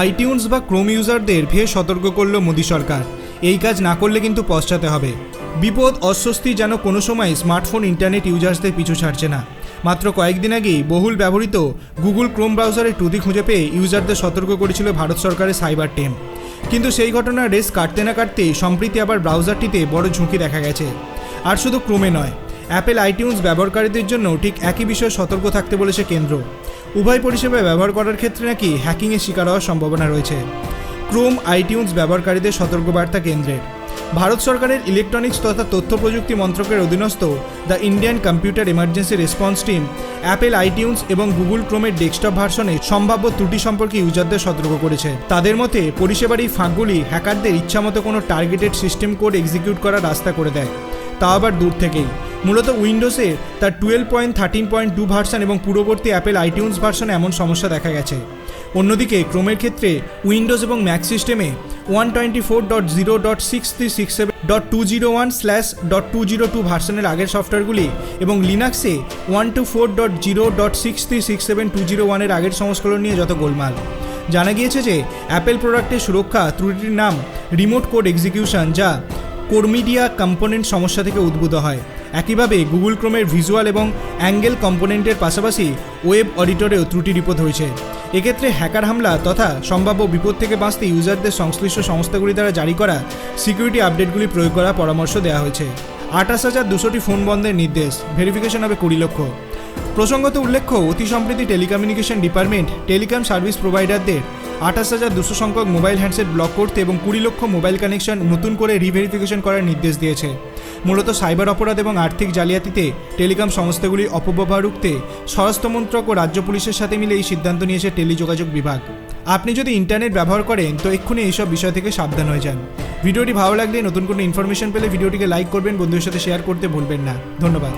ITunes বা Chrome ইউজারদের ফের সতর্ক করল মোদী সরকার। এই কাজ না করলে কিন্তু পশ্চাতে হবে। বিপদ, অস্বস্তি যেন কোনো সময় স্মার্টফোন, ইন্টারনেট ইউজার্সদের পিছু ছাড়ছে না। মাত্র কয়েকদিন আগেই বহুল ব্যবহৃত গুগল ক্রোম ব্রাউজারের টুতি খুঁজে পেয়ে ইউজারদের সতর্ক করেছিল ভারত সরকারের সাইবার টিম। কিন্তু সেই ঘটনার রেস কাটতে না কাটতেই সম্প্রতি আবার ব্রাউজারটিতে বড় ঝুঁকি দেখা গেছে। আর শুধু ক্রোমে নয় অ্যাপেল আইটিউন্স ব্যবহারকারীদের জন্য ঠিক একই বিষয়ে সতর্ক থাকতে বলেছে কেন্দ্র। উভয় পরিষেবা ব্যবহার করার ক্ষেত্রে নাকি হ্যাকিংয়ের শিকার হওয়ার সম্ভাবনা রয়েছে। ক্রোম আইটিউন্স ব্যবহারকারীদের সতর্কবার্তা কেন্দ্রের। ভারত সরকারের ইলেকট্রনিক্স তথা তথ্য প্রযুক্তি মন্ত্রকের অধীনস্থ the Indian computer emergency response team Apple iTunes এবং গুগল ক্রোমের ডেস্কটপ ভার্সনে সম্ভাব্য ত্রুটি সম্পর্কে ইউজারদের সতর্ক করেছে। তাদের মতে পরিষেবার এই ফাঁকগুলি হ্যাকারদের ইচ্ছামতো কোনো টার্গেটেড সিস্টেম কোড এক্সিকিউট করার রাস্তা করে দেয়। তা আবার দূর থেকেই। মূলত উইন্ডোজে তার twelve point thirteen point two version এবং পূর্ববর্তী অ্যাপেল আইটিউন্স ভার্সনে এমন সমস্যা দেখা গেছে। অন্যদিকে, ক্রোমের ক্ষেত্রে উইন্ডোজ এবং ম্যাক সিস্টেমে one twenty four dot zero dot six three six seven dot two zero one slash dot two zero two ভার্সনের আগের সফটওয়্যারগুলি এবং লিনাক্সে one two four dot zero dot six three six seven two zero ওয়ানের আগের সংস্করণ নিয়ে যত গোলমাল। জানা গিয়েছে যে অ্যাপেল প্রোডাক্টের সুরক্ষা ত্রুটির নাম রিমোট কোড এক্সিকিউশন যা কোরমিডিয়া কম্পোনেন্ট সমস্যা থেকে উদ্ভূত হয়। একইভাবে গুগল ক্রোমের ভিজুয়াল এবং অ্যাঙ্গেল কম্পোনেন্টের পাশাপাশি ওয়েব অডিটরেও ত্রুটি রিপোর্ট হয়েছে। এক্ষেত্রে হ্যাকার হামলা তথা সম্ভাব্য বিপদ থেকে বাঁচতে ইউজারদের সংশ্লিষ্ট সংস্থাগুলি দ্বারা জারি করা সিকিউরিটি আপডেটগুলি প্রয়োগ করার পরামর্শ দেওয়া হয়েছে। আঠাশ হাজার দুশোটি ফোন বন্ধের নির্দেশ, ভেরিফিকেশন হবে কুড়ি লক্ষ। প্রসঙ্গত উল্লেখ্য, অতি সম্প্রতি টেলিকমিউনিকেশন ডিপার্টমেন্ট টেলিকম সার্ভিস প্রোভাইডারদের আঠাশ হাজার দুশো সংখ্যক মোবাইল হ্যান্ডসেট ব্লক করতে এবং কুড়ি লক্ষ মোবাইল কানেকশন নতুন করে রিভেরিফিকেশন করার নির্দেশ দিয়েছে। মূলত সাইবার অপরাধ এবং আর্থিক জালিয়াতিতে টেলিকম সংস্থাগুলি অপব্যবহার রুখতে স্বরাষ্ট্রমন্ত্রক ও রাজ্য পুলিশের সাথে মিলে এই সিদ্ধান্ত নিয়েছে টেলিযোগাযোগ বিভাগ। আপনি যদি ইন্টারনেট ব্যবহার করেন, তো এক্ষুনি এইসব বিষয় থেকে সাবধান হয়ে যান। ভিডিওটি ভালো লাগলে নতুন কোনো ইনফরমেশন পেলে ভিডিওটিকে লাইক করবেন, বন্ধুদের সাথে শেয়ার করতে ভুলবেন না। ধন্যবাদ।